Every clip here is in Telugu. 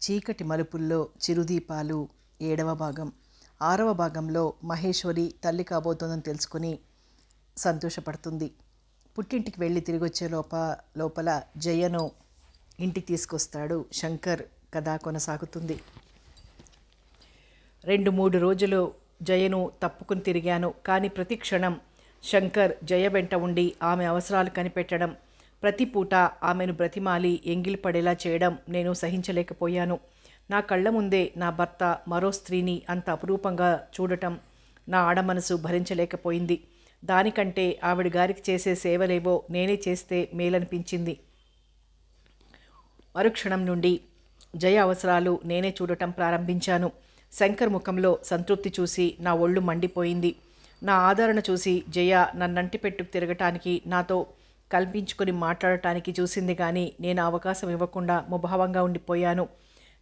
చీకటి మలుపుల్లో చిరుదీపాలు. ఏడవ భాగం. ఆరవ భాగంలో మహేశ్వరి తల్లి కాబోతోందని తెలుసుకుని సంతోషపడుతుంది. పుట్టింటికి వెళ్ళి తిరిగి వచ్చే లోప లోపల జయను ఇంటికి తీసుకొస్తాడు శంకర్. కథ కొనసాగుతుంది. రెండు మూడు రోజులు జయను తప్పుకుని తిరిగాను. కానీ ప్రతి క్షణం శంకర్ జయ వెంట ఉండి ఆమె అవసరాలు కనిపెట్టడం ప్రతి పూట ఆమెను బ్రతిమాలి ఎంగిల్ పడేలా చేయడం నేను సహించలేకపోయాను. నా కళ్ళ ముందే నా భర్త మరో స్త్రీని అంత అపురూపంగా చూడటం నా ఆడమనసు భరించలేకపోయింది. దానికంటే ఆవిడ గారికి చేసే సేవలేవో నేనే చేస్తే మేలనిపించింది. మరుక్షణం నుండి జయ అవసరాలు నేనే చూడటం ప్రారంభించాను. శంకర్ ముఖంలో సంతృప్తి చూసి నా ఒళ్ళు మండిపోయింది. నా ఆదరణ చూసి జయ నన్నంటి పెట్టుకు తిరగటానికి నాతో కల్పించుకొని మాట్లాడటానికి చూసింది కానీ నేను అవకాశం ఇవ్వకుండా ముభావంగా ఉండిపోయాను.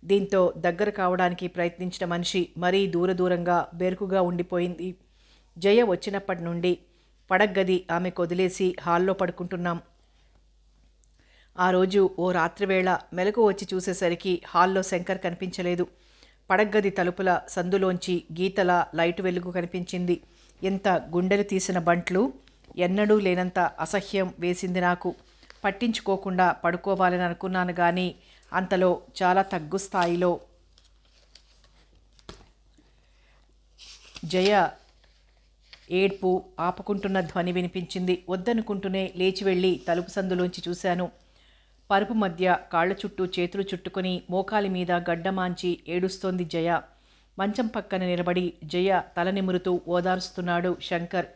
దీంతో దగ్గర కావడానికి ప్రయత్నించిన మనిషి మరీ దూర దూరంగా బెరుకుగా ఉండిపోయింది. జయ వచ్చినప్పటి నుండి పడగ్గది ఆమె కొదిలేసి హాల్లో పడుకుంటున్నాం. ఆ రోజు ఓ రాత్రివేళ మెలకు వచ్చి చూసేసరికి హాల్లో శంకర్ కనిపించలేదు. పడగ్గది తలుపుల సందులోంచి గీతల లైటు వెలుగు కనిపించింది. ఎంత గుండెలు తీసిన బంట్లు ఎన్నడూ లేనంత అసహ్యం వేసింది నాకు. పట్టించుకోకుండా పడుకోవాలని అనుకున్నాను కానీ అంతలో చాలా తగ్గు స్థాయిలో జయ ఏడ్పు ఆపుకుంటున్న ధ్వని వినిపించింది. వద్దనుకుంటూనే లేచి వెళ్ళి తలుపు సందులోంచి చూశాను. పరుపు మధ్య కాళ్ళ చుట్టూ చేతులు చుట్టుకొని మోకాలి మీద గడ్డమాంచి ఏడుస్తోంది జయ. మంచం పక్కన నిలబడి జయ తల నిమురుతూ ఓదారుస్తున్నాడు శంకర్.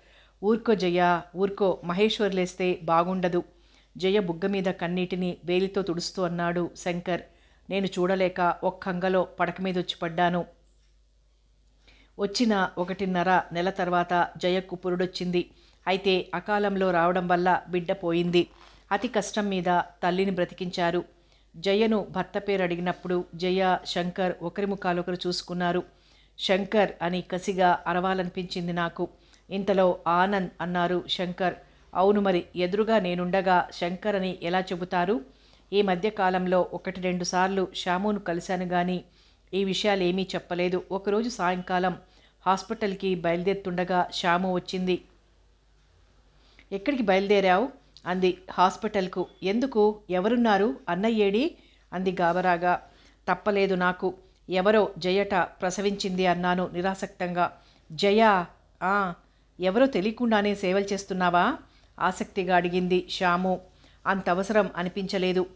ఊర్కో జయ ఊర్కో మహేశ్వర్ లేస్తే బాగుండదు. జయ బుగ్గ మీద కన్నీటిని వేలితో తుడుస్తూ అన్నాడు శంకర్. నేను చూడలేక ఒక్కంగలో పడక మీద వచ్చి పడ్డాను. వచ్చిన ఒకటిన్నర నెల తర్వాత జయకు పురుడొచ్చింది అయితే అకాలంలో రావడం వల్ల బిడ్డ పోయింది. అతి కష్టం మీద తల్లిని బ్రతికించారు. జయను భర్త పేరు అడిగినప్పుడు జయ శంకర్ ఒకరి ముఖాలొకరు చూసుకున్నారు. శంకర్ అని కసిగా అరవాలనిపించింది నాకు. ఇంతలో ఆనంద్ అన్నారు శంకర్ అవును మరి ఎదురుగా నేనుండగా శంకర్ అని ఎలా చెబుతారు? ఈ మధ్యకాలంలో ఒకటి రెండు సార్లు శ్యామును కలిశాను కానీ ఈ విషయాలు ఏమీ చెప్పలేదు. ఒకరోజు సాయంకాలం హాస్పిటల్కి బయలుదేరుతుండగా శ్యాము వచ్చింది. ఎక్కడికి బయలుదేరావు? అంది. హాస్పిటల్కు. ఎందుకు? ఎవరున్నారు? అన్నయ్యేడి అంది గాబరాగా. తప్పలేదు నాకు. ఎవరో జయట ప్రసవించింది అన్నాను నిరాసక్తంగా. జయ? ఎవరో తెలియకుండానే సేవలు చేస్తున్నావా? ఆసక్తిగా అడిగింది శ్యాము. అంత అవసరం అనిపించలేదు.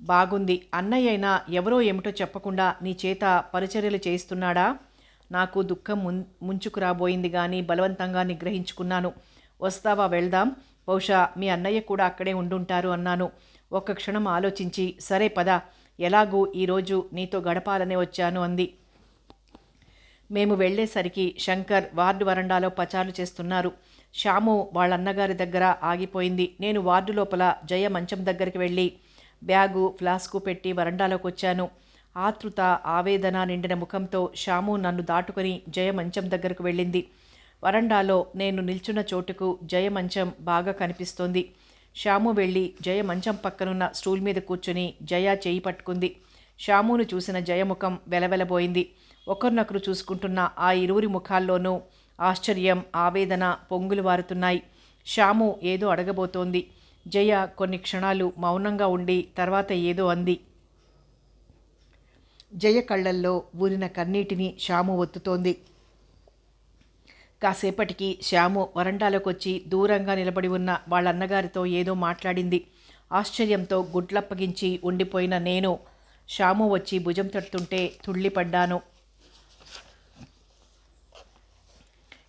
బాగుంది. అన్నయ్య అయినా ఎవరో ఏమిటో చెప్పకుండా నీ చేత పరిచర్యలు చేయిస్తున్నాడా? నాకు దుఃఖం ముం ముంచుకురాబోయింది కానీ బలవంతంగా నిగ్రహించుకున్నాను. వస్తావా వెళ్దాం? బహుశా మీ అన్నయ్య కూడా అక్కడే ఉండుంటారు అన్నాను. ఒక్క క్షణం ఆలోచించి సరే పద ఎలాగూ ఈరోజు నీతో గడపాలనే వచ్చాను అంది. మేము వెళ్ళేసరికి శంకర్ వార్డు వరండాలో పచారు చేస్తున్నారు. శ్యాము వాళ్ళ అన్నగారి దగ్గర ఆగిపోయింది. నేను వార్డు లోపల జయ మంచం దగ్గరికి వెళ్ళి బ్యాగు ఫ్లాస్కు పెట్టి వరండాలోకి వచ్చాను ఆతృత ఆవేదన నిండిన ముఖంతో శ్యాము నన్ను దాటుకొని జయ మంచం దగ్గరకు వెళ్ళింది. వరండాలో నేను నిల్చున్న చోటుకు జయ మంచం బాగా కనిపిస్తోంది. శ్యాము వెళ్ళి జయ మంచం పక్కనున్న స్టూల్ మీద కూర్చుని జయ చేయి పట్టుకుంది. శ్యామును చూసిన జయముఖం వెలవెలబోయింది. ఒకరినొకరు చూసుకుంటున్న ఆ ఇరువురి ముఖాల్లోనూ ఆశ్చర్యం ఆవేదన పొంగులు వారుతున్నాయి. శ్యాము ఏదో అడగబోతోంది. జయ కొన్ని క్షణాలు మౌనంగా ఉండి తర్వాత ఏదో అంది. జయ కళ్ళల్లో ఊరిన కన్నీటిని శ్యాము ఒత్తుతోంది. కాసేపటికి శ్యాము వరండాలోకొచ్చి దూరంగా నిలబడి ఉన్న వాళ్ళ అన్నగారితో ఏదో మాట్లాడింది. ఆశ్చర్యంతో గుడ్లప్పగించి ఉండిపోయిన నేను శ్యాము వచ్చి భుజం తడుతుంటే తుళ్ళిపడ్డాను.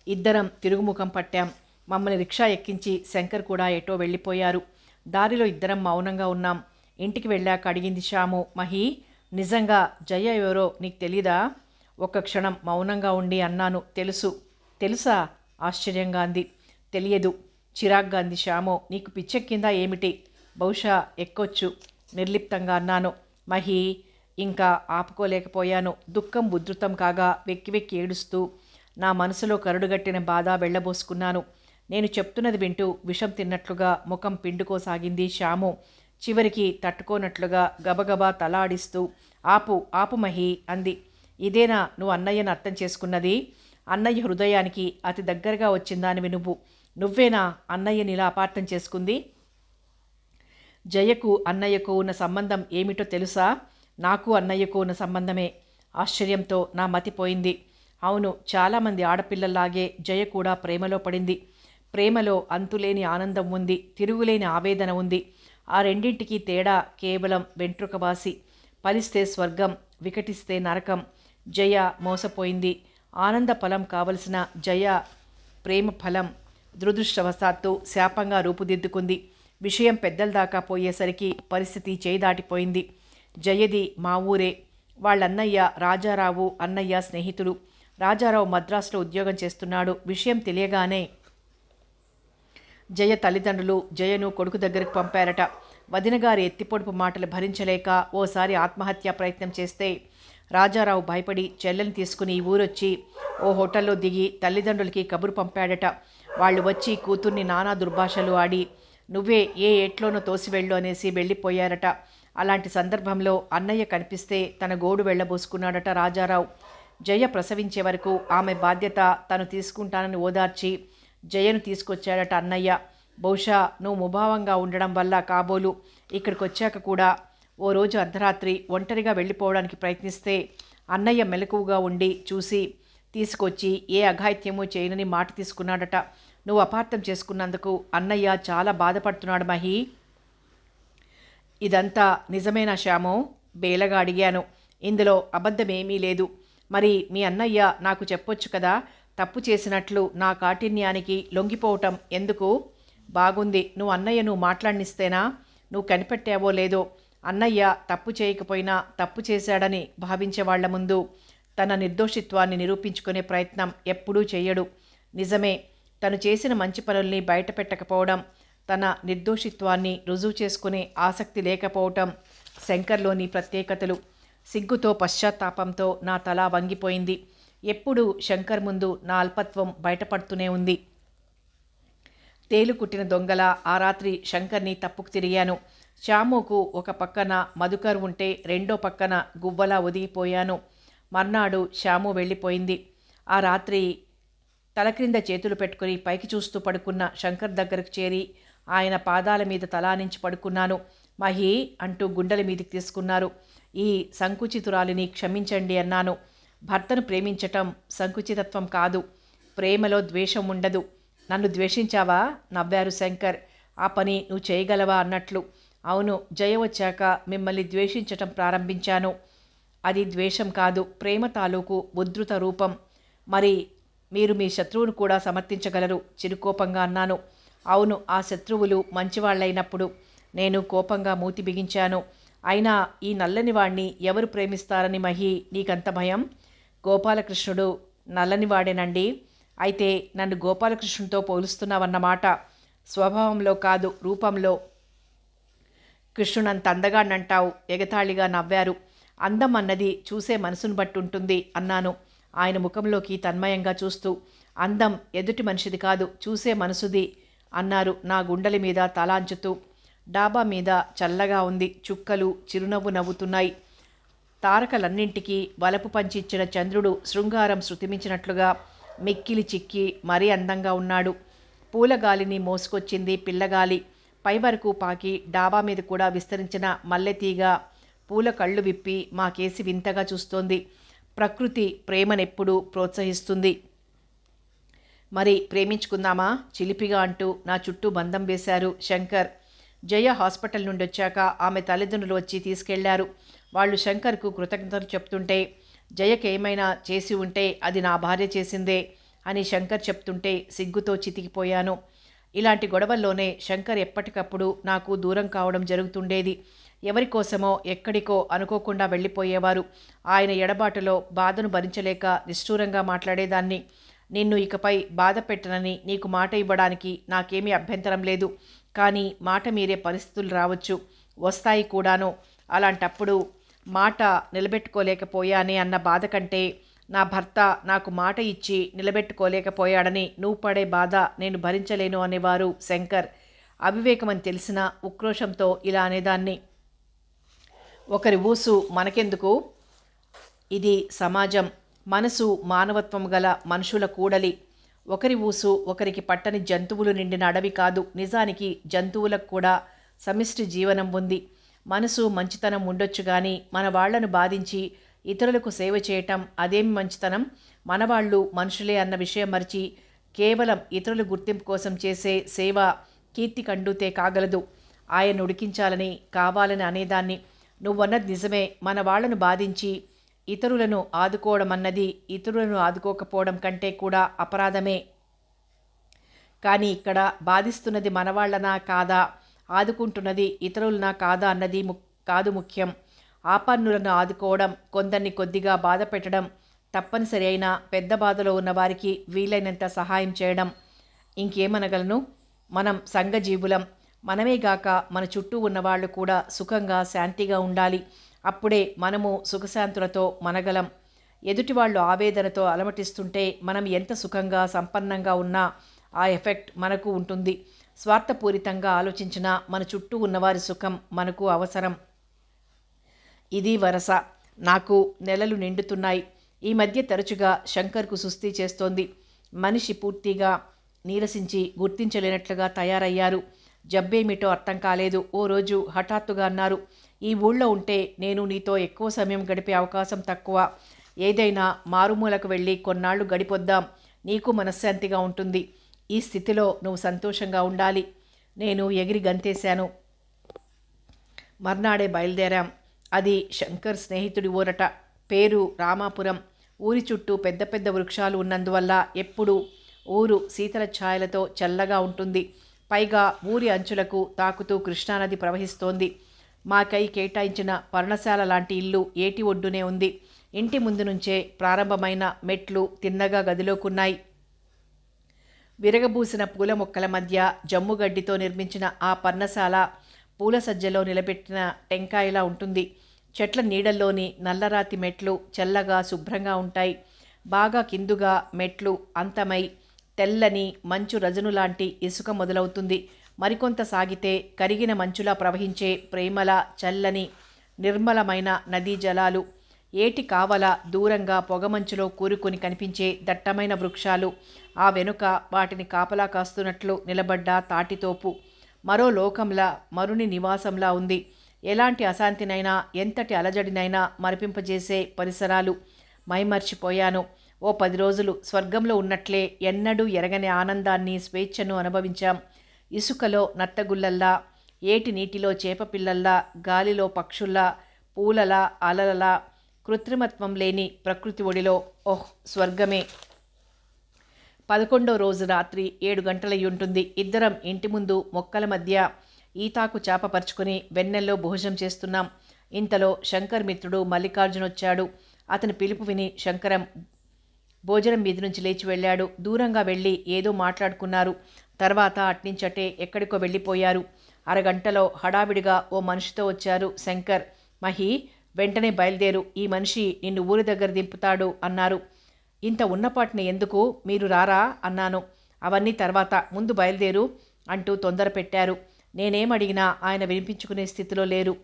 ఇద్దరం తిరుగుముఖం పట్టాం. మమ్మల్ని రిక్షా ఎక్కించి శంకర్ కూడా ఎటో వెళ్ళిపోయారు. దారిలో ఇద్దరం మౌనంగా ఉన్నాం. ఇంటికి వెళ్ళాక అడిగింది శ్యాము మహి నిజంగా జయ ఎవరో నీకు తెలీదా? ఒక్క క్షణం మౌనంగా ఉండి అన్నాను తెలుసు. తెలుసా? ఆశ్చర్యంగా అంది. తెలియదు. చిరాగ్గా అంది శ్యామో. నీకు పిచ్చెక్కిందా ఏమిటి? బహుశా ఎక్కొచ్చు. నిర్లిప్తంగా అన్నాను. మహి ఇంకా ఆపుకోలేకపోయాను. దుఃఖం ఉధృతం కాగా వెక్కి వెక్కి ఏడుస్తూ నా మనసులో కరుడుగట్టిన బాధ వెళ్ళబోసుకున్నాను. నేను చెప్తున్నది వింటూ విషం తిన్నట్లుగా ముఖం పిండుకోసాగింది శ్యాము. చివరికి తట్టుకోనట్లుగా గబగబా తలాడిస్తూ ఆపు ఆపు మహి అంది. ఇదేనా నువ్వు అన్నయ్యను అర్థం చేసుకున్నది? అన్నయ్య హృదయానికి అతి దగ్గరగా వచ్చిందానివి నువ్వు. నువ్వేనా అన్నయ్యని ఇలా అపార్థం చేసుకుంది? జయకు అన్నయ్యకు ఉన్న సంబంధం ఏమిటో తెలుసా? నాకు అన్నయ్యకు ఉన్న సంబంధమే. ఆశ్చర్యంతో నా మతిపోయింది అవును చాలామంది ఆడపిల్లల్లాగే జయ కూడా ప్రేమలో పడింది. ప్రేమలో అంతులేని ఆనందం ఉంది తిరుగులేని ఆవేదన ఉంది. ఆ రెండింటికి తేడా కేవలం వెంట్రుకవాసి. పలిస్తే స్వర్గం వికటిస్తే నరకం. జయ మోసపోయింది. ఆనంద ఫలం కావలసిన జయ ప్రేమ ఫలం దురదృష్టవశాత్తు శాపంగా రూపుదిద్దుకుంది. విషయం పెద్దల దాకా పోయేసరికి పరిస్థితి చేదాటిపోయింది జయది మా ఊరే. వాళ్ళన్నయ్య రాజారావు అన్నయ్య స్నేహితుడు రాజారావు మద్రాసులో ఉద్యోగం చేస్తున్నాడు. విషయం తెలియగానే జయ తల్లిదండ్రులు జయను కొడుకు దగ్గరకు పంపారట. వదినగారి ఎత్తిపొడుపు మాటలు భరించలేక ఓసారి ఆత్మహత్య ప్రయత్నం చేస్తే రాజారావు భయపడి చెల్లెని తీసుకుని ఈ ఊరొచ్చి ఓ హోటల్లో దిగి తల్లిదండ్రులకి కబురు పంపాడట. వాళ్ళు వచ్చి కూతుర్ని నానా దుర్భాషలు ఆడి నువ్వే ఏ ఏట్లోనో తోసివెళ్ళు అనేసి వెళ్ళిపోయారట. అలాంటి సందర్భంలో అన్నయ్య కనిపిస్తే తన గోడు వెళ్ళబోసుకున్నాడట రాజారావు. జయ ప్రసవించే వరకు ఆమె బాధ్యత తను తీసుకుంటానని ఓదార్చి జయను తీసుకొచ్చాడట అన్నయ్య. బహుశా నువ్వు ముభావంగా ఉండడం వల్ల కాబోలు ఇక్కడికి వచ్చాక కూడా ఓ రోజు అర్ధరాత్రి ఒంటరిగా వెళ్ళిపోవడానికి ప్రయత్నిస్తే అన్నయ్య మెలకువగా ఉండి చూసి తీసుకొచ్చి ఏ అఘాయిత్యమూ చేయనని మాట తీసుకున్నాడట. నువ్వు అపార్థం చేసుకున్నందుకు అన్నయ్య చాలా బాధపడుతున్నాడు మహి. ఇదంతా నిజమేనా శ్యామో? బేలగా అడిగాను. ఇందులో అబద్ధమేమీ లేదు. మరి మీ అన్నయ్య నాకు చెప్పొచ్చు కదా తప్పు చేసినట్లు నా కాఠిన్యానికి లొంగిపోవటం ఎందుకు? బాగుంది నువ్వు అన్నయ్య నువ్వు మాట్లాడినిస్తేనా? నువ్వు కనిపెట్టావో లేదో? అన్నయ్య తప్పు చేయకపోయినా తప్పు చేశాడని భావించే వాళ్ళ ముందు తన నిర్దోషిత్వాన్ని నిరూపించుకునే ప్రయత్నం ఎప్పుడూ చేయడు. నిజమే తను చేసిన మంచి పనుల్ని బయటపెట్టకపోవడం తన నిర్దోషిత్వాన్ని రుజువు చేసుకునే ఆసక్తి లేకపోవటం శంకర్లోని ప్రత్యేకతలు. సిగ్గుతో పశ్చాత్తాపంతో నా తల వంగిపోయింది. ఎప్పుడూ శంకర్ ముందు నా అల్పత్వం బయటపడుతూనే ఉంది. తేలు కుట్టిన దొంగల ఆ రాత్రి శంకర్ని తప్పుకు తిరిగాను. శ్యాముకు ఒక పక్కన మధుకర్ ఉంటే రెండో పక్కన గువ్వలా ఒదిగిపోయాను. మర్నాడు శ్యాము వెళ్ళిపోయింది. ఆ రాత్రి తల క్రింద చేతులు పెట్టుకుని పైకి చూస్తూ పడుకున్న శంకర్ దగ్గరకు చేరి ఆయన పాదాల మీద తలానించి పడుకున్నాను. మహి అంటూ గుండెల మీదకి తీసుకున్నారు. ఈ సంకుచితురాలిని క్షమించండి అన్నాను. భర్తను ప్రేమించటం సంకుచితత్వం కాదు. ప్రేమలో ద్వేషం ఉండదు. నన్ను ద్వేషించావా? నవ్వారు శంకర్. ఆ పని నువ్వు చేయగలవా అన్నట్లు. అవును జయ వచ్చాక మిమ్మల్ని ద్వేషించటం ప్రారంభించాను. అది ద్వేషం కాదు ప్రేమ తాలూకు ఉద్ధృత రూపం. మరి మీరు మీ శత్రువును కూడా సమర్థించగలరు? చిరుకోపంగా అన్నాను. అవును ఆ శత్రువులు మంచివాళ్ళైనప్పుడు నేను కోపంగా మూతి బిగించాను. అయినా ఈ నల్లని వాణ్ణి ఎవరు ప్రేమిస్తారని మహి నీకంత భయం? గోపాలకృష్ణుడు నల్లని వాడేనండి. అయితే నన్ను గోపాలకృష్ణుడితో పోలుస్తున్నావన్నమాట. స్వభావంలో కాదు రూపంలో. కృష్ణునంత అందగానంటావు ఎగతాళిగా నవ్వారు. అందం అన్నది చూసే మనసును బట్టి ఉంటుంది అన్నాను. ఆయన ముఖంలోకి తన్మయంగా చూస్తూ అందం ఎదుటి మనిషిది కాదు చూసే మనసుది అన్నారు నా గుండెల మీద తలాంచుతూ. డాబా మీద చల్లగా ఉంది. చుక్కలు చిరునవ్వు నవ్వుతున్నాయి. తారకలన్నింటికీ వలపు పంచిచ్చిన చంద్రుడు శృంగారం శృతిమించినట్లుగా మిక్కిలి చిక్కి మరీ అందంగా ఉన్నాడు. పూలగాలిని మోసుకొచ్చింది పిల్లగాలి. పై వరకు పాకి డాబా మీద కూడా విస్తరించిన మల్లెతీగ పూల కళ్ళు విప్పి మాకేసి వింతగా చూస్తోంది. ప్రకృతి ప్రేమనెప్పుడు ప్రోత్సహిస్తుంది. మరి ప్రేమించుకుందామా? చిలిపిగా అంటూ నా చుట్టూ బంధం వేశారు శంకర్. జయ హాస్పిటల్ నుండి వచ్చాక ఆమె తల్లిదండ్రులు వచ్చి తీసుకెళ్ళారు. వాళ్ళు శంకర్కు కృతజ్ఞతలు చెప్తుంటే జయకి ఏమైనా చేసి ఉంటే అది నా భార్య చేసిందే అని శంకర్ చెప్తుంటే సిగ్గుతో చితికిపోయాను. ఇలాంటి గొడవల్లోనే శంకర్ ఎప్పటికప్పుడు నాకు దూరం కావడం జరుగుతుండేది. ఎవరి కోసమో ఎక్కడికో అనుకోకుండా వెళ్ళిపోయేవారు. ఆయన ఎడబాటులో బాధను భరించలేక నిష్ఠూరంగా మాట్లాడేదాన్ని. నిన్ను ఇకపై బాధ పెట్టనని నీకు మాట ఇవ్వడానికి నాకేమీ అభ్యంతరం లేదు. కానీ మాట మీరే పరిస్థితులు రావచ్చు. వస్తాయి కూడాను. అలాంటప్పుడు మాట నిలబెట్టుకోలేకపోయానే అన్న బాధ కంటే నా భర్త నాకు మాట ఇచ్చి నిలబెట్టుకోలేకపోయాడని నువ్వు పడే బాధ నేను భరించలేను అనేవారు శంకర్. అవివేకమని తెలిసిన ఉక్రోషంతో ఇలా అనేదాన్ని. ఒకరి ఊసు మనకెందుకు? ఇది సమాజం. మనసు మానవత్వం గల మనుషుల కూడలి. ఒకరి ఊసు ఒకరికి పట్టని జంతువులు నిండిన అడవి కాదు. నిజానికి జంతువులకు కూడా సమిష్టి జీవనం ఉంది. మనసు మంచితనం ఉండొచ్చు కానీ మన వాళ్ళను బాధించి ఇతరులకు సేవ చేయటం అదేం మంచితనం? మనవాళ్ళు మనుషులే అన్న విషయం మరిచి కేవలం ఇతరుల గుర్తింపు కోసం చేసే సేవ కీర్తి కండూతే కాగలదు. ఆయన ఉడికించాలని కావాలని అనేదాన్ని. నువ్వన్నది నిజమే. మన వాళ్ళను బాధించి ఇతరులను ఆదుకోవడం అన్నది ఇతరులను ఆదుకోకపోవడం కంటే కూడా అపరాధమే. కానీ ఇక్కడ బాధిస్తున్నది మనవాళ్ళనా కాదా? ఆదుకుంటున్నది ఇతరులనా కాదా అన్నది ము కాదు ముఖ్యం. ఆపన్నులను ఆదుకోవడం కొందరిని కొద్దిగా బాధ పెట్టడం తప్పనిసరి అయిన పెద్ద బాధలో ఉన్న వారికి వీలైనంత సహాయం చేయడం. ఇంకేమనగలను? మనం సంఘజీవులం. మనమేగాక మన చుట్టూ ఉన్నవాళ్ళు కూడా సుఖంగా శాంతిగా ఉండాలి. అప్పుడే మనము సుఖశాంతులతో మనగలం. ఎదుటి వాళ్ళు ఆవేదనతో అలమటిస్తుంటే మనం ఎంత సుఖంగా సంపన్నంగా ఉన్నా ఆ ఎఫెక్ట్ మనకు ఉంటుంది. స్వార్థపూరితంగా ఆలోచించిన మన చుట్టూ ఉన్నవారి సుఖం మనకు అవసరం. ఇది వరస. నాకు నెలలు నిండుతున్నాయి. ఈ మధ్య తరచుగా శంకర్కు సుస్థి చేస్తోంది. మనిషి పూర్తిగా నీరసించి గుర్తించలేనట్లుగా తయారయ్యారు. జబ్బేమిటో అర్థం కాలేదు. ఓ రోజు హఠాత్తుగా అన్నారు ఈ ఊళ్ళో ఉంటే నేను నీతో ఎక్కువ సమయం గడిపే అవకాశం తక్కువ. ఏదైనా మారుమూలకు వెళ్ళి కొన్నాళ్ళు గడిపొద్దాం. నీకు మనశ్శాంతిగా ఉంటుంది. ఈ స్థితిలో నువ్వు సంతోషంగా ఉండాలి. నేను ఎగిరి గంతేశాను. మర్నాడే బయలుదేరాం. అది శంకర్ స్నేహితుడి ఊరట. పేరు రామాపురం. ఊరి చుట్టూ పెద్ద పెద్ద వృక్షాలు ఉన్నందువల్ల ఎప్పుడూ ఊరు శీతల ఛాయలతో చల్లగా ఉంటుంది. పైగా ఊరి అంచులకు తాకుతూ కృష్ణానది ప్రవహిస్తోంది. మాకై కేటాయించిన పర్ణశాల లాంటి ఇల్లు ఏటి ఒడ్డునే ఉంది. ఇంటి ముందు నుంచే ప్రారంభమైన మెట్లు తిన్నగా గదిలోకున్నాయి. విరగబూసిన పూల మొక్కల మధ్య జమ్ముగడ్డితో నిర్మించిన ఆ పర్ణశాల పూల సజ్జలో నిలబెట్టిన టెంకాయలా ఉంటుంది. చెట్ల నీడల్లోని నల్లరాతి మెట్లు చల్లగా శుభ్రంగా ఉంటాయి. బాగా కిందుగా మెట్లు అంతమై తెల్లని మంచు రజను లాంటి ఇసుక మొదలవుతుంది. మరికొంత సాగితే కరిగిన మంచులా ప్రవహించే ప్రేమల చల్లని నిర్మలమైన నదీ జలాలు ఏటి కావల దూరంగా పొగమంచులో కూరుకొని కనిపించే దట్టమైన వృక్షాలు ఆ వెనుక వాటిని కాపలా కాస్తున్నట్లు నిలబడ్డ తాటితోపు. మరో లోకంలా మరుని నివాసంలా ఉంది. ఎలాంటి అశాంతినైనా ఎంతటి అలజడినైనా మరిపింపజేసే పరిసరాలు. మైమర్చిపోయాను. ఓ పది రోజులు స్వర్గంలో ఉన్నట్లే ఎన్నడూ ఎరగని ఆనందాన్ని స్వేచ్ఛను అనుభవించాం. ఇసుకలో నత్తగుల్లల్లా ఏటి నీటిలో చేపపిల్లల్లా గాలిలో పక్షుల్లా పూలలా అలలలా కృత్రిమత్వం లేని ప్రకృతి ఒడిలో ఓహ్ స్వర్గమే. పదకొండో రోజు రాత్రి ఏడు గంటలయ్యి ఉంటుంది ఇద్దరం ఇంటి ముందు మొక్కల మధ్య ఈతాకు చాపపరుచుకొని వెన్నెల్లో భోజనం చేస్తున్నాం. ఇంతలో శంకర్ మిత్రుడు మల్లికార్జున వచ్చాడు అతని పిలుపు విని శంకరం భోజనం మీద నుంచి లేచి వెళ్ళాడు. దూరంగా వెళ్ళి ఏదో మాట్లాడుకున్నారు. తర్వాత అట్నించటే ఎక్కడికో వెళ్ళిపోయారు. అరగంటలో హడావిడిగా ఓ మనిషితో వచ్చారు శంకర్. మహి వెంటనే బయలుదేరు. ఈ మనిషి నిన్ను ఊరి దగ్గర దింపుతాడు అన్నారు. ఇంత ఉన్నపాటిని ఎందుకు? మీరు రారా? అన్నాను. అవన్నీ తర్వాత ముందు బయలుదేరు అంటూ తొందర పెట్టారు. నేనేమడిగినా ఆయన వినిపించుకునే స్థితిలో లేరు.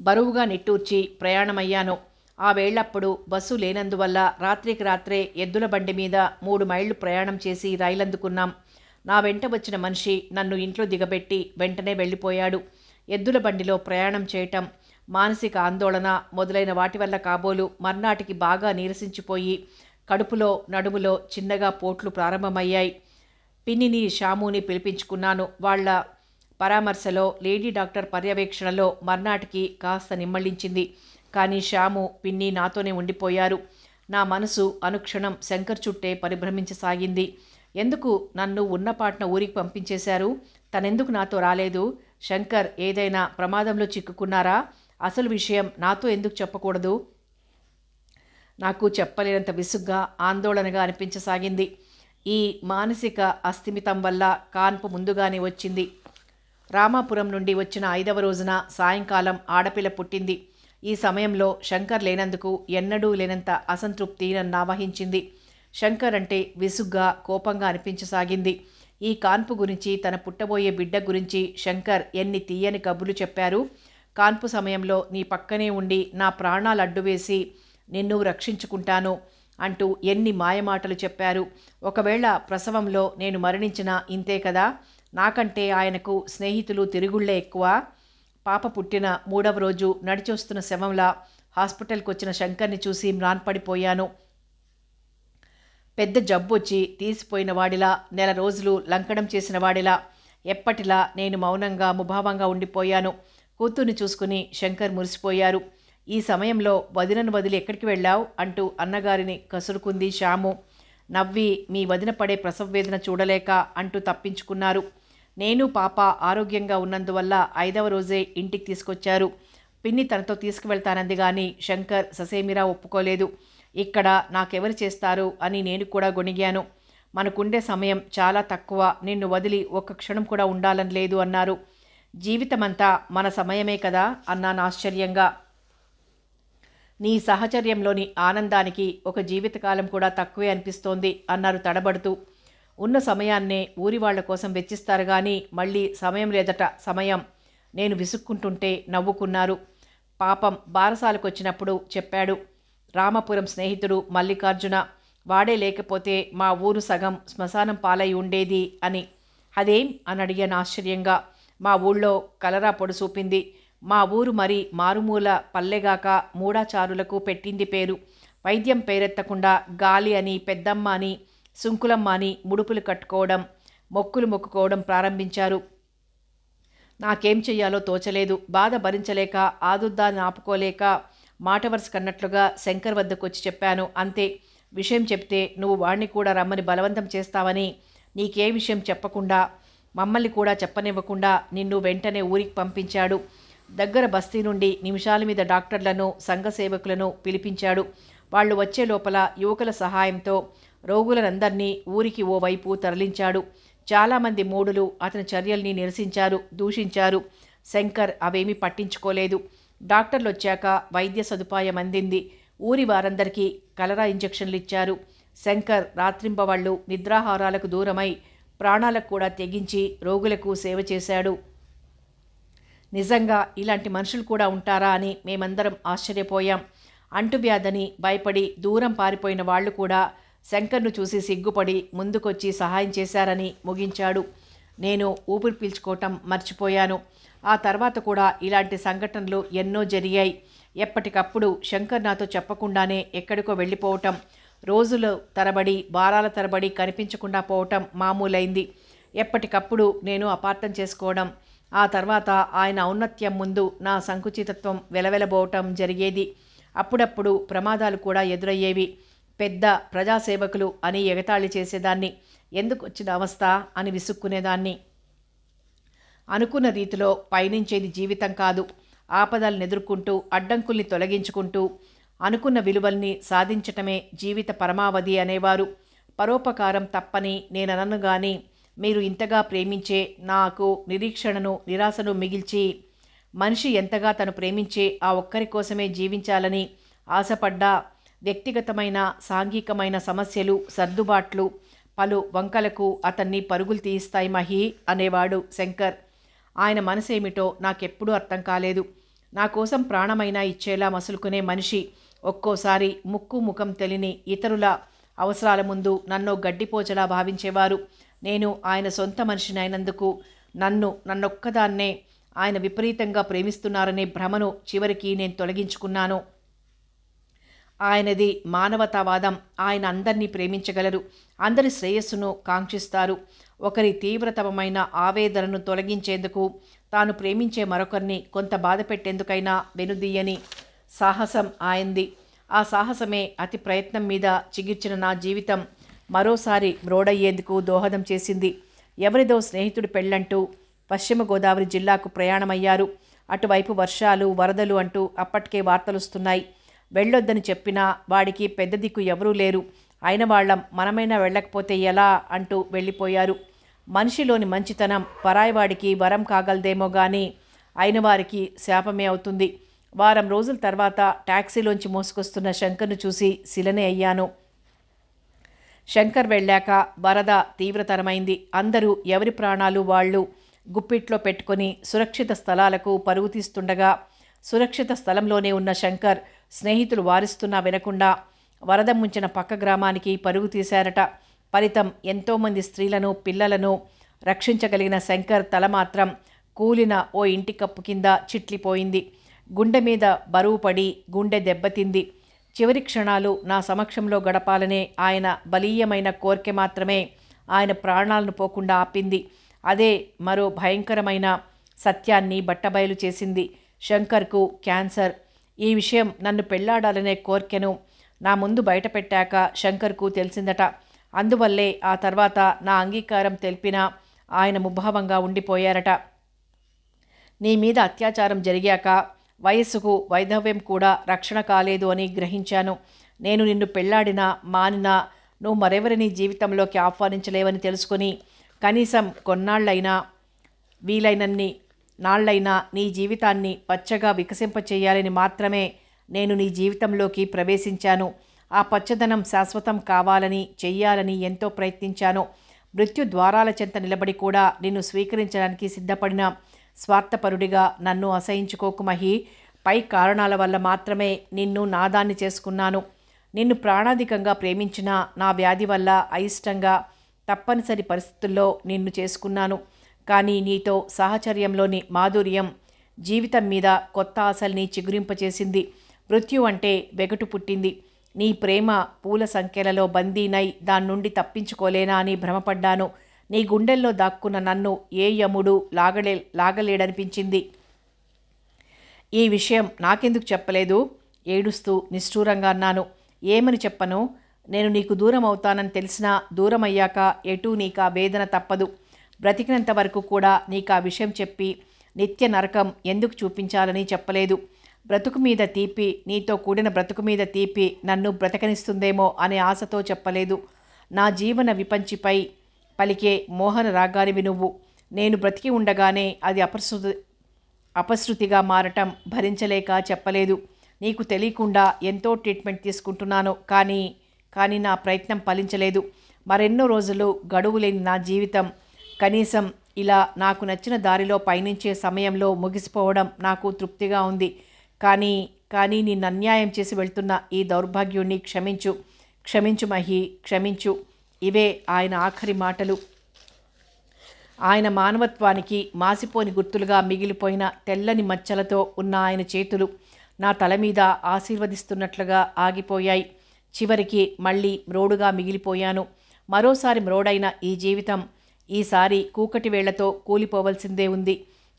బరువుగా నిట్టూర్చి ప్రయాణమయ్యాను. ఆ వేళ్ళప్పుడు బస్సు లేనందువల్ల రాత్రికి రాత్రే ఎద్దుల బండి మీద మూడు మైళ్ళు ప్రయాణం చేసి రైలందుకున్నాం. నా వెంట వచ్చిన మనిషి నన్ను ఇంట్లో దిగబెట్టి వెంటనే వెళ్ళిపోయాడు. ఎద్దుల బండిలో ప్రయాణం చేయటం మానసిక ఆందోళన మొదలైన వాటి వల్ల కాబోలు మర్నాటికి బాగా నీరసించిపోయి కడుపులో నడుములో చిన్నగా పోట్లు ప్రారంభమయ్యాయి. పిన్నిని షాముని పిలిపించుకున్నాను. వాళ్ళ పరామర్శలో లేడీ డాక్టర్ పర్యవేక్షణలో మర్నాటికి కాస్త నిమ్మళించింది. కానీ శ్యాము పిన్ని నాతోనే ఉండిపోయారు. నా మనసు అనుక్షణం శంకర్ చుట్టే పరిభ్రమించసాగింది. ఎందుకు నన్ను ఉన్నపాట్న ఊరికి పంపించేశారు? తనెందుకు నాతో రాలేదు? శంకర్ ఏదైనా ప్రమాదంలో చిక్కుకున్నారా? అసలు విషయం నాతో ఎందుకు చెప్పకూడదు? నాకు చెప్పలేనంత విసుగ్గా ఆందోళనగా అనిపించసాగింది. ఈ మానసిక అస్థిమితం వల్ల కాన్పు ముందుగానే వచ్చింది. రామాపురం నుండి వచ్చిన ఐదవ రోజున సాయంకాలం ఆడపిల్ల పుట్టింది. ఈ సమయంలో శంకర్ లేనందుకు ఎన్నడూ లేనంత అసంతృప్తి నన్ను ఆవహించింది. శంకర్ అంటే విసుగ్గా కోపంగా అనిపించసాగింది. ఈ కాన్పు గురించి తన పుట్టబోయే బిడ్డ గురించి శంకర్ ఎన్ని తీయని కబుర్లు చెప్పారు. కాన్పు సమయంలో నీ పక్కనే ఉండి నా ప్రాణాలు అడ్డువేసి నిన్ను రక్షించుకుంటాను అంటూ ఎన్ని మాయమాటలు చెప్పారు. ఒకవేళ ప్రసవంలో నేను మరణించిన ఇంతే కదా? నాకంటే ఆయనకు స్నేహితులు తిరుగుళ్ళే ఎక్కువ. పాప పుట్టిన మూడవ రోజు నడిచొస్తున్న శవంలా హాస్పిటల్కి వచ్చిన శంకర్ని చూసి మ్రాన్పడిపోయాను. పెద్ద జబ్బొచ్చి తీసిపోయిన వాడిలా నెల రోజులు లంకడం చేసిన వాడిలా ఎప్పటిలా నేను మౌనంగా ముభావంగా ఉండిపోయాను. కూతుర్ని చూసుకుని శంకర్ మురిసిపోయారు. ఈ సమయంలో వదినను వదిలి ఎక్కడికి వెళ్ళావు? అంటూ అన్నగారిని కసురుకుంది శ్యాము. నవ్వి మీ వదిన పడే ప్రసవ వేదన చూడలేక అంటూ తప్పించుకున్నారు. నేను పాప ఆరోగ్యంగా ఉన్నందువల్ల ఐదవ రోజే ఇంటికి తీసుకొచ్చారు. పిన్ని తనతో తీసుకువెళ్తానంది కానీ శంకర్ ససేమిరా ఒప్పుకోలేదు. ఇక్కడ నాకెవరు చేస్తారు అని నేను కూడా గొణిగాను. మనకుండే సమయం చాలా తక్కువ. నిన్ను వదిలి ఒక్క క్షణం కూడా ఉండాలని లేదు అన్నారు. జీవితమంతా మన సమయమే కదా అన్నాను ఆశ్చర్యంగా. నీ సహచర్యంలోని ఆనందానికి ఒక జీవితకాలం కూడా తక్కువే అనిపిస్తోంది అన్నారు తడబడుతూ. ఉన్న సమయాన్నే ఊరి వాళ్ళ కోసం వెచ్చిస్తారు కానీ మళ్ళీ సమయం లేదట సమయం. నేను విసుక్కుంటుంటే నవ్వుకున్నారు. పాపం బారసాలకు వచ్చినప్పుడు చెప్పాడు రామపురం స్నేహితుడు మల్లికార్జున వాడే లేకపోతే మా ఊరు సగం శ్మశానం పాలై ఉండేది అని. అదేం? అని అడిగాను ఆశ్చర్యంగా. మా ఊళ్ళో కలరా పొడి చూపింది మా ఊరు మరి మారుమూల పల్లెగాక మూడాచారులకు పెట్టింది పేరు. వైద్యం పేరెత్తకుండా గాలి అని పెద్దమ్మ అని సుంకులం మాని ముడుపులు కట్టుకోవడం మొక్కులు మొక్కుకోవడం ప్రారంభించారు. నాకేం చెయ్యాలో తోచలేదు. బాధ భరించలేక ఆదుద్దాన్ని ఆపుకోలేక మాట వరుస కన్నట్లుగా శంకర్ వద్దకు వచ్చి చెప్పాను. అంతే విషయం చెప్తే నువ్వు వాణ్ణి కూడా రమ్మని బలవంతం చేస్తావని నీకే విషయం చెప్పకుండా మమ్మల్ని కూడా చెప్పనివ్వకుండా నిన్ను వెంటనే ఊరికి పంపించాడు. దగ్గర బస్తీ నుండి నిమిషాల మీద డాక్టర్లను సంఘ సేవకులను పిలిపించాడు. వాళ్ళు వచ్చే లోపల యువకుల సహాయంతో రోగులనందరినీ ఊరికి ఓ వైపు తరలించాడు. చాలామంది మూడులు అతని చర్యల్ని నిరసించారు దూషించారు. శంకర్ అవేమీ పట్టించుకోలేదు. డాక్టర్లు వచ్చాక వైద్య సదుపాయం అందింది ఊరి వారందరికీ కలరా ఇంజెక్షన్లు ఇచ్చారు శంకర్ రాత్రింబవళ్ళు నిద్రాహారాలకు దూరమై ప్రాణాలకు కూడా తెగించి రోగులకు సేవ చేశాడు. నిజంగా ఇలాంటి మనుషులు కూడా ఉంటారా అని మేమందరం ఆశ్చర్యపోయాం. అంటువ్యాధని భయపడి దూరం పారిపోయిన వాళ్ళు కూడా శంకర్ను చూసి సిగ్గుపడి ముందుకొచ్చి సహాయం చేశారని ముగించాడు. నేను ఊపిరి పీల్చుకోవటం మర్చిపోయాను. ఆ తర్వాత కూడా ఇలాంటి సంఘటనలు ఎన్నో జరిగాయి. ఎప్పటికప్పుడు శంకర్ నాతో చెప్పకుండానే ఎక్కడికో వెళ్ళిపోవటం రోజులు తరబడి వారాల తరబడి కనిపించకుండా పోవటం మామూలైంది. ఎప్పటికప్పుడు నేను అపార్థం చేసుకోవడం ఆ తర్వాత ఆయన ఔన్నత్యం ముందు నా సంకుచితత్వం వెలవెలబోవటం జరిగేది. అప్పుడప్పుడు ప్రమాదాలు కూడా ఎదురయ్యేవి. పెద్ద ప్రజాసేవకులు అని ఎగతాళి చేసేదాన్ని. ఎందుకు వచ్చిన అవస్థ అని విసుక్కునేదాన్ని. అనుకున్న రీతిలో పయనించేది జీవితం కాదు. ఆపదలను ఎదుర్కొంటూ అడ్డంకుల్ని తొలగించుకుంటూ అనుకున్న విలువల్ని సాధించటమే జీవిత పరమావధి అనేవారు. పరోపకారం తప్పని నేననను కానీ మీరు ఇంతగా ప్రేమించే నాకు నిరీక్షణను నిరాశను మిగిల్చి మనిషి ఎంతగా తను ప్రేమించే ఆ ఒక్కరి కోసమే జీవించాలని ఆశపడ్డా వ్యక్తిగతమైన సాంఘికమైన సమస్యలు సర్దుబాట్లు పలు వంకలకు అతన్ని పరుగులు తీయిస్తాయి మహి అనేవాడు శంకర్. ఆయన మనసేమిటో నాకెప్పుడూ అర్థం కాలేదు. నా కోసం ప్రాణమైనా ఇచ్చేలా మసులుకునే మనిషి ఒక్కోసారి ముక్కు ముఖం తెలిని ఇతరుల అవసరాల ముందు నన్ను గడ్డిపోచలా భావించేవారు. నేను ఆయన సొంత మనిషిని అయినందుకు నన్ను నన్నొక్కదాన్నే ఆయన విపరీతంగా ప్రేమిస్తున్నారనే భ్రమను చివరికి నేను తొలగించుకున్నాను. ఆయనది మానవతావాదం. ఆయన అందరినీ ప్రేమించగలరు. అందరి శ్రేయస్సును కాంక్షిస్తారు. ఒకరి తీవ్రతమైన ఆవేదనను తొలగించేందుకు తాను ప్రేమించే మరొకరిని కొంత బాధ పెట్టేందుకైనా వెనుదీయని సాహసం ఆయంది ఆ సాహసమే అతి ప్రయత్నం మీద చిగిర్చిన నా జీవితం మరోసారి మ్రోడయ్యేందుకు దోహదం చేసింది. ఎవరిదో స్నేహితుడి పెళ్ళంటూ పశ్చిమ గోదావరి జిల్లాకు ప్రయాణమయ్యారు. అటువైపు వర్షాలు వరదలు అంటూ అప్పటికే వార్తలుస్తున్నాయి. వెళ్ళొద్దని చెప్పినా వాడికి పెద్ద దిక్కు ఎవరూ లేరు. అయిన వాళ్ళం మనమైనా వెళ్ళకపోతే ఎలా? అంటూ వెళ్ళిపోయారు. మనిషిలోని మంచితనం పరాయివాడికి వరం కాగలదేమో కానీ అయిన వారికి శాపమే అవుతుంది. వారం రోజుల తర్వాత ట్యాక్సీలోంచి మోసుకొస్తున్న శంకర్ను చూసి శిలనే అయ్యాను. శంకర్ వెళ్ళాక వరద తీవ్రతరమైంది. అందరూ ఎవరి ప్రాణాలు వాళ్ళు? గుప్పిట్లో పెట్టుకొని సురక్షిత స్థలాలకు పరుగు తీస్తుండగా సురక్షిత స్థలంలోనే ఉన్న శంకర్ స్నేహితులు వారిస్తున్నా వినకుండా వరద ముంచిన పక్క గ్రామానికి పరుగు తీశారట. ఫలితం ఎంతోమంది స్త్రీలను పిల్లలను రక్షించగలిగిన శంకర్ తల మాత్రం కూలిన ఓ ఇంటి కప్పు కింద చిట్లిపోయింది. గుండె మీద బరువు పడి గుండె దెబ్బతింది. చివరి క్షణాలు నా సమక్షంలో గడపాలనే ఆయన బలీయమైన కోరిక మాత్రమే ఆయన ప్రాణాలను పోకుండా ఆపింది. అదే మరో భయంకరమైన సత్యాన్ని బట్టబయలు చేసింది శంకర్కు క్యాన్సర్. ఈ విషయం నన్ను పెళ్ళాడాలనే కోరికను నా ముందు బయటపెట్టాక శంకర్కు తెలిసిందట. అందువల్లే ఆ తర్వాత నా అంగీకారం తెలిపినా ఆయన ముభావంగా ఉండిపోయారట. నీ మీద అత్యాచారం జరిగాక వయస్సుకు వైధవ్యం కూడా రక్షణ కాలేదు అని గ్రహించాను. నేను నిన్ను పెళ్ళాడినా మానినా నువ్వు మరెవరిని జీవితంలోకి ఆహ్వానించలేవని తెలుసుకుని కనీసం కొన్నాళ్ళైనా వీలైనన్ని నాళ్ళైనా నీ జీవితాన్ని పచ్చగా వికసింపచేయాలని మాత్రమే నేను నీ జీవితంలోకి ప్రవేశించాను. ఆ పచ్చదనం శాశ్వతం కావాలని చెయ్యాలని ఎంతో ప్రయత్నించాను. మృత్యు ద్వారాల చెంత నిలబడి కూడా నిన్ను స్వీకరించడానికి సిద్ధపడిన స్వార్థపరుడిగా నన్ను అసహించుకోకు మహి. పై కారణాల వల్ల మాత్రమే నిన్ను నాదాన్ని చేసుకున్నాను. నిన్ను ప్రాణాధికంగా ప్రేమించిన నా వ్యాధి వల్ల అయిష్టంగా తప్పనిసరి పరిస్థితుల్లో నిన్ను చేసుకున్నాను. కానీ నీతో సహచర్యంలోని మాధుర్యం జీవితం మీద కొత్త ఆశల్ని చిగురింపచేసింది. మృత్యు అంటే వెగటు పుట్టింది. నీ ప్రేమ పూల సంఖ్యలలో బందీనై దాని నుండి తప్పించుకోలేనా అని భ్రమపడ్డాను. నీ గుండెల్లో దాక్కున్న నన్ను ఏ యముడు లాగలే లాగలేడనిపించింది. ఈ విషయం నాకెందుకు చెప్పలేదు? ఏడుస్తూ నిష్ఠూరంగా అన్నాను. ఏమని చెప్పను? నేను నీకు దూరం అవుతానని తెలిసినా దూరం అయ్యాక ఎటూ నీకా వేదన తప్పదు. బ్రతికినంత వరకు కూడా నీకు ఆ విషయం చెప్పి నిత్య నరకం ఎందుకు చూపించాలని చెప్పలేదు. బ్రతుకు మీద తీపి నీతో కూడిన బ్రతుకు మీద తీపి నన్ను బ్రతకనిస్తుందేమో అనే ఆశతో చెప్పలేదు. నా జీవన విపంచిపై పలికే మోహన రాగానివి నువ్వు. నేను బ్రతికి ఉండగానే అది అపశృతి అపశృతిగా మారటం భరించలేక చెప్పలేదు. నీకు తెలియకుండా ఎంతో ట్రీట్మెంట్ తీసుకుంటున్నాను కానీ కానీ నా ప్రయత్నం ఫలించలేదు. మరెన్నో రోజులు గడువు లేని నా జీవితం కనీసం ఇలా నాకు నచ్చిన దారిలో పయనించే సమయంలో ముగిసిపోవడం నాకు తృప్తిగా ఉంది. కానీ కానీ నిన్ను అన్యాయం చేసి వెళ్తున్న ఈ దౌర్భాగ్యుణ్ణి క్షమించు. క్షమించు మహి క్షమించు. ఇవే ఆయన ఆఖరి మాటలు. ఆయన మానవత్వానికి మాసిపోని గుర్తులుగా మిగిలిపోయిన తెల్లని మచ్చలతో ఉన్న ఆయన చేతులు నా తల మీద ఆశీర్వదిస్తున్నట్లుగా ఆగిపోయాయి. చివరికి మళ్ళీ మ్రోడుగా మిగిలిపోయాను. మరోసారి మ్రోడైన ఈ జీవితం ఈసారి కూకటి వేళ్ళతో కూలిపోవలసిందే ఉంది.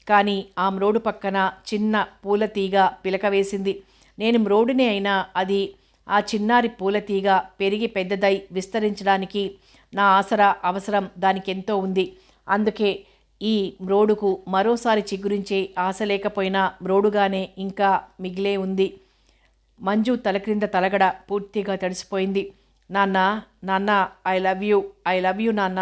కానీ ఆ మ్రోడు పక్కన చిన్న పూల తీగ పిలక వేసింది. నేను మ్రోడునే అయినా అది ఆ చిన్నారి పూల తీగ పెరిగి పెద్దదై విస్తరించడానికి నా ఆసరా అవసరం దానికెంతో ఉంది. అందుకే ఈ మ్రోడుకు మరోసారి చిగురించే ఆశ లేకపోయినా మ్రోడుగానే ఇంకా మిగిలే ఉంది. మంజు తల క్రింద తలగడ పూర్తిగా తడిసిపోయింది. నాన్న నాన్న I love you I love you నాన్న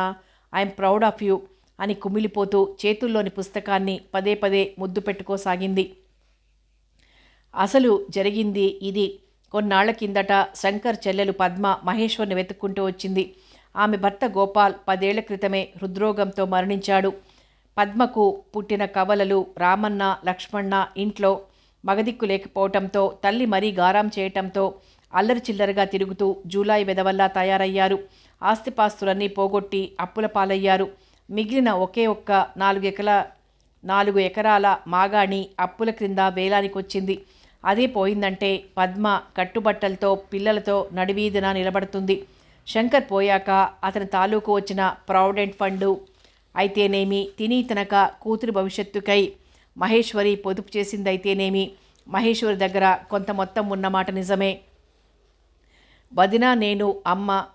ఐఎమ్ ప్రౌడ్ ఆఫ్ యూ అని కుమిలిపోతూ చేతుల్లోని పుస్తకాన్ని పదే పదే ముద్దు పెట్టుకోసాగింది. అసలు జరిగింది ఇది కొన్నాళ్ళ కిందట శంకర్ చెల్లెలు పద్మ మహేశ్వర్ని వెతుక్కుంటూ వచ్చింది. ఆమె భర్త గోపాల్ పదేళ్ళ క్రితమే హృద్రోగంతో మరణించాడు. పద్మకు పుట్టిన కవలలు రామన్న లక్ష్మణ ఇంట్లో మగదిక్కు లేకపోవటంతో తల్లి మరీ గారాం చేయటంతో అల్లరి చిల్లరగా తిరుగుతూ జూలై వెదవల్లా తయారయ్యారు. ఆస్తిపాస్తులన్నీ పోగొట్టి అప్పుల పాలయ్యారు. మిగిలిన ఒకే ఒక్క నాలుగు ఎకల నాలుగు ఎకరాల మాగాణి అప్పుల క్రింద వేలానికొచ్చింది అదే పోయిందంటే పద్మ కట్టుబట్టలతో పిల్లలతో నడివీధిన నిలబడుతుంది. శంకర్ పోయాక అతని తాలూకు వచ్చిన ప్రావిడెంట్ ఫండు అయితేనేమి తిని తినక కూతురి భవిష్యత్తుకై మహేశ్వరి పొదుపు చేసిందైతేనేమి మహేశ్వరి దగ్గర కొంత మొత్తం ఉన్నమాట నిజమే. వదిన నేను అమ్మ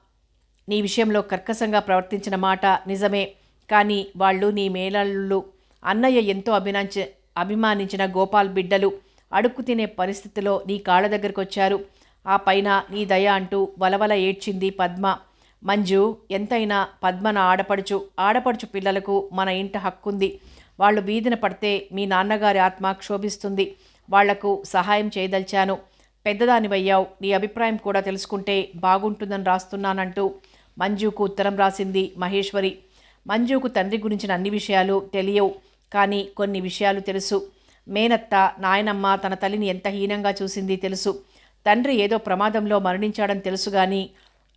నీ విషయంలో కర్కశంగా ప్రవర్తించిన మాట నిజమే. కానీ వాళ్ళు నీ మేళళ్ళు అన్నయ్య ఎంతో అభినంచ అభిమానించిన గోపాల్ బిడ్డలు అడుక్కు తినే పరిస్థితిలో నీ కాళ్ళ దగ్గరకు వచ్చారు ఆ పైన నీ దయ అంటూ వలవల ఏడ్చింది పద్మ. మంజు ఎంతైనా పద్మన ఆడపడుచు ఆడపడుచు పిల్లలకు మన ఇంట హక్కుంది. వాళ్ళు వీధిన పడితే మీ నాన్నగారి ఆత్మ క్షోభిస్తుంది. వాళ్ళకు సహాయం చేయదలిచాను. పెద్దదానివయ్యావు. నీ అభిప్రాయం కూడా తెలుసుకుంటే బాగుంటుందని రాస్తున్నానంటూ మంజుకు ఉత్తరం రాసింది మహేశ్వరి. మంజుకు తండ్రి గురించిన అన్ని విషయాలు తెలియవు కానీ కొన్ని విషయాలు తెలుసు. మేనత్త నాయనమ్మ తన తల్లిని ఎంత హీనంగా చూసింది తెలుసు. తండ్రి ఏదో ప్రమాదంలో మరణించాడని తెలుసు కానీ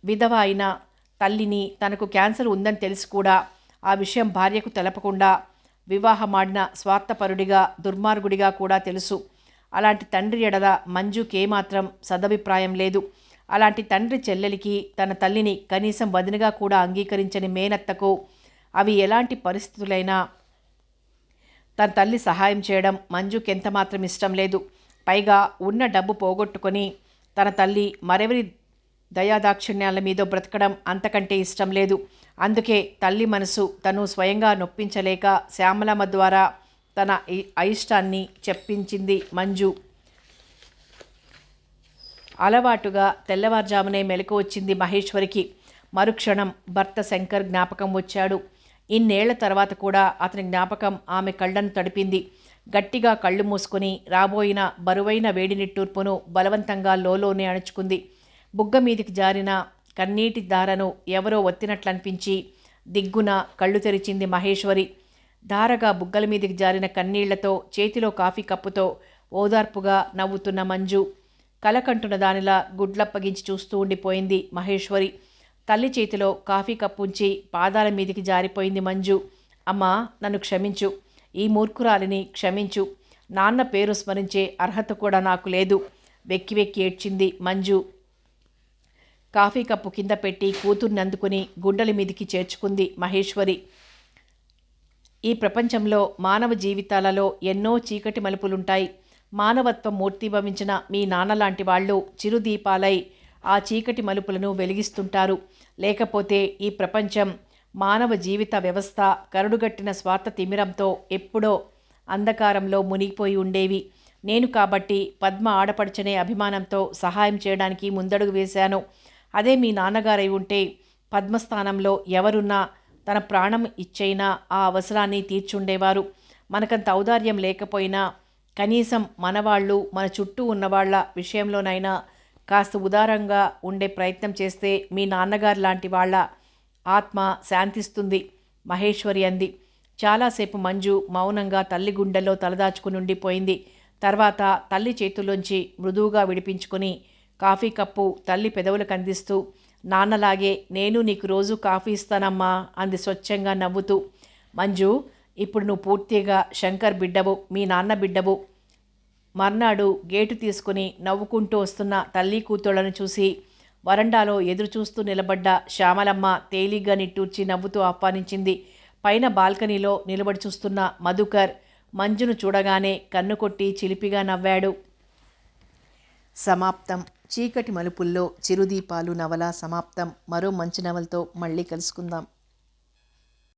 విధవ అయిన తల్లిని తనకు క్యాన్సర్ ఉందని తెలిసి కూడా ఆ విషయం భార్యకు తెలపకుండా వివాహమాడిన స్వార్థపరుడిగా దుర్మార్గుడిగా కూడా తెలుసు. అలాంటి తండ్రి ఎడల మంజుకేమాత్రం సదభిప్రాయం లేదు. అలాంటి తండ్రి చెల్లెలికి తన తల్లిని కనీసం వదినగా కూడా అంగీకరించని మేనత్తకు అవి ఎలాంటి పరిస్థితులైనా తన తల్లి సహాయం చేయడం మంజుకి ఎంతమాత్రం ఇష్టం లేదు. పైగా ఉన్న డబ్బు పోగొట్టుకొని తన తల్లి మరెవరి దయాదాక్షిణ్యాల మీద బ్రతకడం అంతకంటే ఇష్టం లేదు. అందుకే తల్లి మనసు తను స్వయంగా నొప్పించలేక శ్యామలమ్మ ద్వారా తన అయిష్టాన్ని చెప్పించింది మంజు. అలవాటుగా తెల్లవారుజామునే మెలకు వచ్చింది మహేశ్వరికి. మరుక్షణం భర్త శంకర్ జ్ఞాపకం వచ్చాడు. ఇన్నేళ్ళ తర్వాత కూడా అతని జ్ఞాపకం ఆమె కళ్ళను తడిపింది. గట్టిగా కళ్ళు మూసుకొని రాబోయిన బరువైన వేడి నిట్టూర్పును బలవంతంగా లోలోనే అణుచుకుంది. బుగ్గ మీదికి జారిన కన్నీటి దారను ఎవరో ఒత్తినట్లనిపించి దిగ్గున కళ్ళు తెరిచింది మహేశ్వరి. ధారగా బుగ్గల మీదికి జారిన కన్నీళ్ళతో చేతిలో కాఫీ కప్పుతో ఓదార్పుగా నవ్వుతున్న మంజు కలకంటున్న దానిలా గుడ్లప్పగించి చూస్తూ ఉండిపోయింది మహేశ్వరి. తల్లి చేతిలో కాఫీ కప్పుంచి పాదాల మీదికి జారిపోయింది మంజు. అమ్మా నన్ను క్షమించు. ఈ మూర్ఖురాలిని క్షమించు. నాన్న పేరు స్మరించే అర్హత కూడా నాకు లేదు. వెక్కి వెక్కి ఏడ్చింది మంజు. కాఫీ కప్పు కింద పెట్టి కూతుర్ని అందుకుని గుండెల మీదికి చేర్చుకుంది మహేశ్వరి. ఈ ప్రపంచంలో మానవ జీవితాలలో ఎన్నో చీకటి మలుపులుంటాయి. మానవత్వం మూర్తిభవించిన మీ నాన్నలాంటి వాళ్ళు చిరుదీపాలై ఆ చీకటి మలుపులను వెలిగిస్తుంటారు. లేకపోతే ఈ ప్రపంచం మానవ జీవిత వ్యవస్థ కరుడుగట్టిన స్వార్థ తిమిరంతో ఎప్పుడో అంధకారంలో మునిగిపోయి ఉండేవి. నేను కాబట్టి పద్మ ఆడపడుచనే అభిమానంతో సహాయం చేయడానికి ముందడుగు వేశాను. అదే మీ నాన్నగారై ఉంటే పద్మస్థానంలో ఎవరున్నా తన ప్రాణం ఇచ్చైనా ఆ అవసరాన్ని తీర్చుండేవారు. మనకంత ఔదార్యం లేకపోయినా కనీసం మనవాళ్ళు మన చుట్టూ ఉన్నవాళ్ళ విషయంలోనైనా కాస్త ఉదారంగా ఉండే ప్రయత్నం చేస్తే మీ నాన్నగారు లాంటి వాళ్ళ ఆత్మ శాంతిస్తుంది మహేశ్వరి అంది. చాలాసేపు మంజు మౌనంగా తల్లి గుండెల్లో తలదాచుకుని ఉండిపోయింది. తర్వాత తల్లి చేతుల్లోంచి మృదువుగా విడిపించుకుని కాఫీ కప్పు తల్లి పెదవులకు అందిస్తూ నాన్నలాగే నేను నీకు రోజు కాఫీ ఇస్తానమ్మా అంది స్వచ్ఛంగా నవ్వుతూ. మంజు ఇప్పుడు నువ్వు పూర్తిగా శంకర్ బిడ్డవు మీ నాన్న బిడ్డవు. మర్నాడు గేటు తీసుకుని నవ్వుకుంటూ వస్తున్న తల్లి కూతుళ్ళను చూసి వరండాలో ఎదురు చూస్తూ నిలబడ్డ శ్యామలమ్మ తేలిగ్గా నిట్టూర్చి నవ్వుతూ ఆహ్వానించింది. పైన బాల్కనీలో నిలబడి చూస్తున్న మధుకర్ మంజును చూడగానే కన్ను కొట్టి చిలిపిగా నవ్వాడు. సమాప్తం. చీకటి మలుపుల్లో చిరుదీపాలు నవల సమాప్తం. మరో మంచి నవలతో మళ్ళీ కలుసుకుందాం.